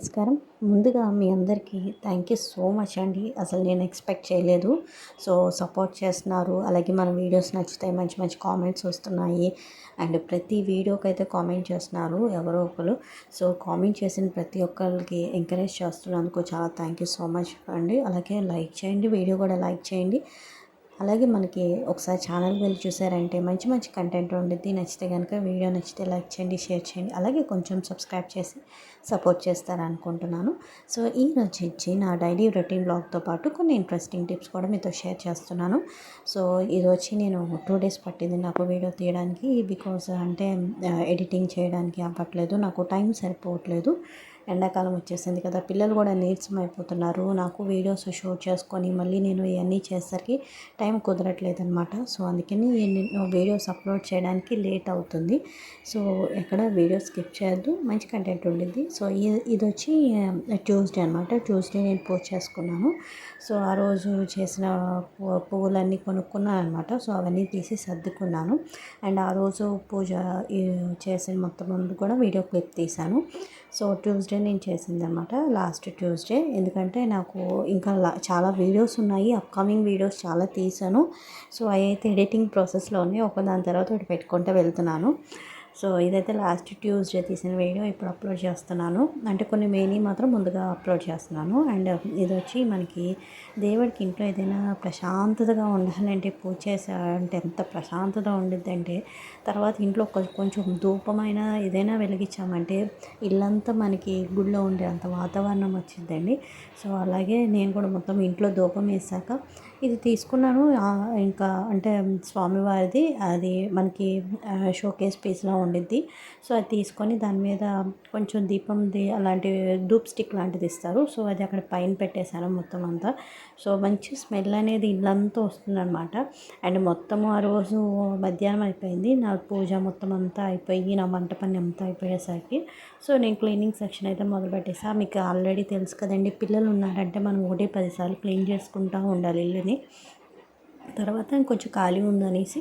నమస్కారం. ముందుగా మీ అందరికీ థ్యాంక్ యూ సో మచ్ అండి. అసలు నేను ఎక్స్పెక్ట్ చేయలేదు. సో సపోర్ట్ చేస్తున్నారు. అలాగే మన వీడియోస్ నచ్చుతాయి. మంచి మంచి కామెంట్స్ వస్తున్నాయి. అండ్ ప్రతి వీడియోకి అయితే కామెంట్ చేస్తున్నారు ఎవరో ఒకరు. సో కామెంట్ చేసిన ప్రతి ఒక్కరికి ఎంకరేజ్ చేస్తున్నందుకు చాలా థ్యాంక్ యూ సో మచ్ అండి. అలాగే లైక్ చేయండి. వీడియో కూడా లైక్ చేయండి. అలాగే మనకి ఒకసారి ఛానల్ వెళ్ళి చూసారంటే మంచి మంచి కంటెంట్ ఉండిద్ది. నచ్చితే కనుక వీడియో నచ్చితే లైక్ చేయండి షేర్ చేయండి. అలాగే కొంచెం సబ్స్క్రైబ్ చేసి సపోర్ట్ చేస్తారనుకుంటున్నాను. సో ఈ రోజు ఇచ్చి నా డైలీ రొటీన్ బ్లాగ్తో పాటు కొన్ని ఇంట్రెస్టింగ్ టిప్స్ కూడా మీతో షేర్ చేస్తున్నాను. సో ఇది వచ్చి నేను టూ డేస్ పట్టింది నాకు వీడియో తీయడానికి. బికాస్ అంటే ఎడిటింగ్ చేయడానికి అవ్వట్లేదు. నాకు టైం సరిపోవట్లేదు. ఎండాకాలం వచ్చేసింది కదా పిల్లలు కూడా నీరసం అయిపోతున్నారు నాకు వీడియోస్ షూట్ చేసుకొని మళ్ళీ నేను ఇవన్నీ చేసరికి టైం కుదరట్లేదు అనమాట సో అందుకని నేను వీడియోస్ అప్లోడ్ చేయడానికి లేట్ అవుతుంది. సో ఎక్కడ వీడియోస్ స్కిప్ చేయొద్దు మంచి కంటెంట్ ఉండింది సో ఇది వచ్చి ట్యూస్డే అనమాట ట్యూస్డే నేను పోస్ట్ చేసుకున్నాను. సో ఆ రోజు చేసిన పువ్వులన్నీ కొనుక్కున్నాను అనమాట సో అవన్నీ తీసి సర్దుకున్నాను. అండ్ ఆ రోజు పూజ చేసిన మొత్తం ముందు కూడా వీడియో క్లిప్ తీశాను. సో ట్యూస్డే నేను చేసింది అనమాట లాస్ట్ ట్యూస్డే. ఎందుకంటే నాకు ఇంకా చాలా వీడియోస్ ఉన్నాయి అప్కమింగ్ వీడియోస్ చాలా తీసాను. సో అవి అయితే ఎడిటింగ్ ప్రాసెస్లోనే ఒక దాని తర్వాత ఒకటి పెట్టుకుంటూ వెళ్తున్నాను. సో ఇదైతే లాస్ట్ ట్యూస్డే తీసిన వీడియో ఇప్పుడు అప్లోడ్ చేస్తున్నాను. అంటే కొన్ని మెయిన్ మాత్రం ముందుగా అప్లోడ్ చేస్తున్నాను. అండ్ ఇది వచ్చి మనకి దేవుడికి ఇంట్లో ఏదైనా ప్రశాంతతగా ఉండాలంటే పూజ చేసారంటే ఎంత ప్రశాంతత ఉండిద్దంటే తర్వాత ఇంట్లో కొంచెం ధూపమైన ఏదైనా వెలిగించామంటే ఇల్లంతా మనకి గుడిలో ఉండే అంత వాతావరణం వచ్చిందండి సో అలాగే నేను కూడా మొత్తం ఇంట్లో ధూపం వేసాక ఇది తీసుకున్నాను. ఇంకా అంటే స్వామివారిది అది మనకి షోకేస్ పీస్లో ఉండిద్ది. సో అది తీసుకొని దాని మీద కొంచెం దీపంది అలాంటి ధూప్ స్టిక్ లాంటిది ఇస్తారు. సో అది అక్కడ పైన పెట్టేశాను మొత్తం అంతా. సో మంచి స్మెల్ అనేది ఇల్లంతా వస్తుందన్నమాట. అండ్ మొత్తము ఆ రోజు మధ్యాహ్నం అయిపోయింది. నా పూజ మొత్తం అంతా అయిపోయి నా మంట పని అంతా అయిపోయేసరికి. సో నేను క్లీనింగ్ సెక్షన్ అయితే మొదలుపెట్టేసా మీకు ఆల్రెడీ తెలుసు కదండి పిల్లలు ఉన్నారంటే మనం ఒకటే పదిసార్లు క్లీన్ చేసుకుంటూ ఉండాలి ఇల్లుని. తర్వాత ఇంకొంచెం ఖాళీ ఉందనేసి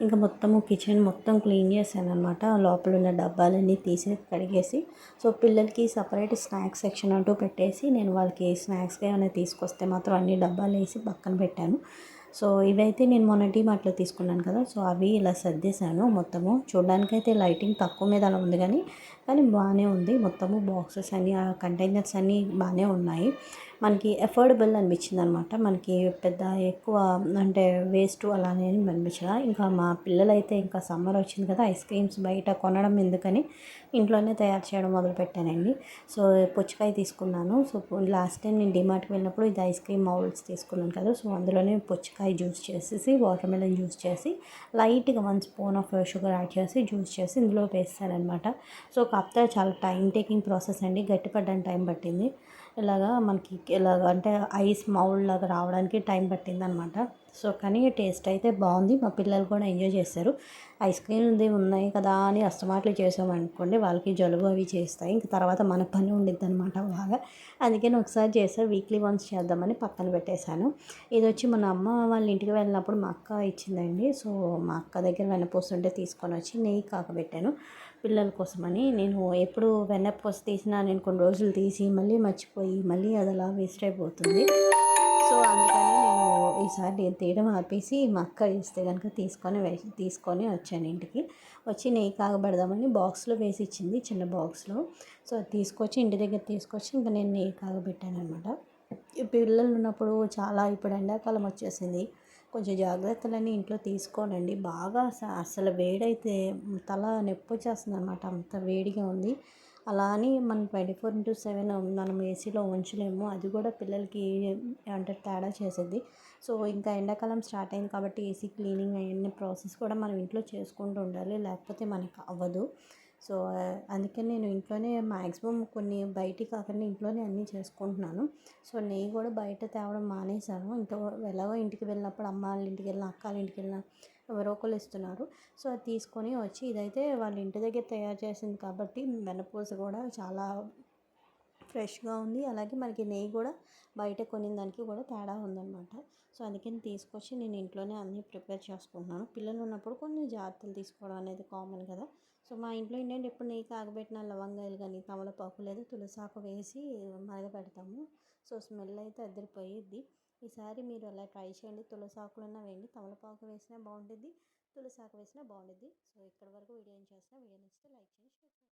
ఇంకా మొత్తము కిచెన్ మొత్తం క్లీన్ చేశాను అనమాట లోపల ఉన్న డబ్బాలన్నీ తీసి కడిగేసి సో పిల్లలకి సపరేట్ స్నాక్స్ సెక్షన్ అంటూ పెట్టేసి నేను వాళ్ళకి స్నాక్స్గా ఏమైనా తీసుకొస్తే మాత్రం అన్ని డబ్బాలు వేసి పక్కన పెట్టాను. సో ఇవైతే నేను మొన్నటి మార్ట్లో తీసుకున్నాను కదా సో అవి ఇలా సర్దేశాను మొత్తము. చూడడానికైతే లైటింగ్ తక్కువ మీద అలా ఉంది కానీ కానీ బాగానే ఉంది. మొత్తము బాక్సెస్ అన్నీ ఆ కంటైనర్స్ అన్నీ బాగానే ఉన్నాయి. మనకి అఫోర్డబుల్ అనిపించింది అనమాట మనకి పెద్ద ఎక్కువ అంటే వేస్ట్ అలానే అనిపించదా ఇంకా మా పిల్లలైతే ఇంకా సమ్మర్ వచ్చింది కదా ఐస్ క్రీమ్స్ బయట కొనడం ఎందుకని ఇంట్లోనే తయారు చేయడం మొదలు పెట్టానండి. సో పుచ్చకాయ తీసుకున్నాను. సో లాస్ట్ టైం నేను డిమార్ట్కి వెళ్ళినప్పుడు ఇది ఐస్ క్రీమ్ మౌల్డ్స్ తీసుకున్నాను కదా సో అందులోనే పుచ్చకాయ జ్యూస్ చేసేసి వాటర్ మెలన్ జ్యూస్ చేసి లైట్గా one spoon of sugar add చేసి జ్యూస్ చేసి ఇందులో వేస్తానమాట సో కాకపోతే చాలా టైం టేకింగ్ ప్రాసెస్ అండి. గట్టిపడ్డానికి టైం పట్టింది. ఇలాగా మనకి ఇలాగ అంటే ఐస్ మౌల్డ్ లాగా రావడానికి టైం పట్టింది అనమాట సో కానీ టేస్ట్ అయితే బాగుంది. మా పిల్లలు కూడా ఎంజాయ్ చేస్తారు ఐస్ క్రీమ్ది ఉన్నాయి కదా అని అస్తమాట్లు చేసామనుకోండి వాళ్ళకి జలుబు అవి చేస్తాయి. ఇంక తర్వాత మన పని ఉండిద్ది అనమాట బాగా అందుకని ఒకసారి చేస్తే వీక్లీ వన్స్ చేద్దామని పక్కన పెట్టేశాను. ఇది వచ్చి మన అమ్మ వాళ్ళ ఇంటికి వెళ్ళినప్పుడు మా అక్క ఇచ్చిందండి. సో మా అక్క దగ్గర వెన్నపూస్తుంటే తీసుకొని వచ్చి నెయ్యి కాకబెట్టాను. పిల్లల కోసమని నేను ఎప్పుడు వెన్నపూస తీసినా నేను కొన్ని రోజులు తీసి మళ్ళీ మర్చిపోయి మళ్ళీ అది అలా వేస్ట్ అయిపోతుంది. సో అందుకని నేను ఈసారి నేను తీయడం ఆపేసి మా అక్క ఇస్తే కనుక తీసుకొని వేసి తీసుకొని వచ్చాను ఇంటికి. వచ్చి నెయ్యి కాగబెడదామని బాక్స్లో వేసి ఇచ్చింది చిన్న బాక్స్లో. సో అది తీసుకొచ్చి ఇంటి దగ్గర తీసుకొచ్చి ఇంకా నేను నెయ్యి కాగబెట్టాను అనమాట పిల్లలు ఉన్నప్పుడు చాలా ఇప్పుడు ఎండాకాలం వచ్చేసింది. కొంచెం జాగ్రత్తలన్నీ ఇంట్లో తీసుకోనండి. బాగా అసలు వేడైతే తల నొప్పి వచ్చేస్తుంది అనమాట అంత వేడిగా ఉంది. అలా అని మనం ట్వంటీ ఫోర్ ఇంటూ సెవెన్ మనం ఏసీలో ఉంచలేము. అది కూడా పిల్లలకి అంటే తేడా చేసేది. సో ఇంకా ఎండాకాలం స్టార్ట్ అయింది కాబట్టి ఏసీ క్లీనింగ్ అవన్నీ ప్రాసెస్ కూడా మనం ఇంట్లో చేసుకుంటూ ఉండాలి. లేకపోతే మనకి అవ్వదు. సో అందుకని నేను ఇంట్లోనే మ్యాక్సిమం కొన్ని బయటికి కాకుండా ఇంట్లోనే అన్నీ చేసుకుంటున్నాను. సో నెయ్యి కూడా బయట తేవడం మానేశాను. ఇంకా ఎలాగో ఇంటికి వెళ్ళినప్పుడు అమ్మ వాళ్ళ ఇంటికి వెళ్ళిన అక్క వాళ్ళ ఇంటికి వెళ్ళిన ఎవరో ఒకరు ఇస్తున్నారు. సో అది తీసుకొని వచ్చి ఇదైతే వాళ్ళ ఇంటి దగ్గర తయారు చేసింది కాబట్టి వెన్నపూస కూడా చాలా ఫ్రెష్గా ఉంది. అలాగే మనకి నెయ్యి కూడా బయట కొనిన దానికి కూడా తేడా ఉందన్నమాట. సో అందుకని తీసుకొచ్చి నేను ఇంట్లోనే అన్నీ ప్రిపేర్ చేసుకుంటున్నాను. పిల్లలు ఉన్నప్పుడు కొన్ని జాగ్రత్తలు తీసుకోవడం అనేది కామన్ కదా. సో మా ఇంట్లో ఏంటంటే ఎప్పుడు నెయ్యి కాగబెట్టిన లవంగాయలు కానీ తమలపాకు లేదా తులసాకు వేసి మరగపెడతాము సో స్మెల్ అయితే అదిరిపోయిద్ది ఈసారి మీరు అలా ట్రై చేయండి. తులసాకులన్నా వేయండి. తమలపాకు వేసినా బాగుంటుంది తులసాకు వేసినా బాగుంటుంది సో ఇక్కడ వరకు వీడియో ఏం చేసినా వీడియో నచ్చితే లైక్ షేర్ చేయండి.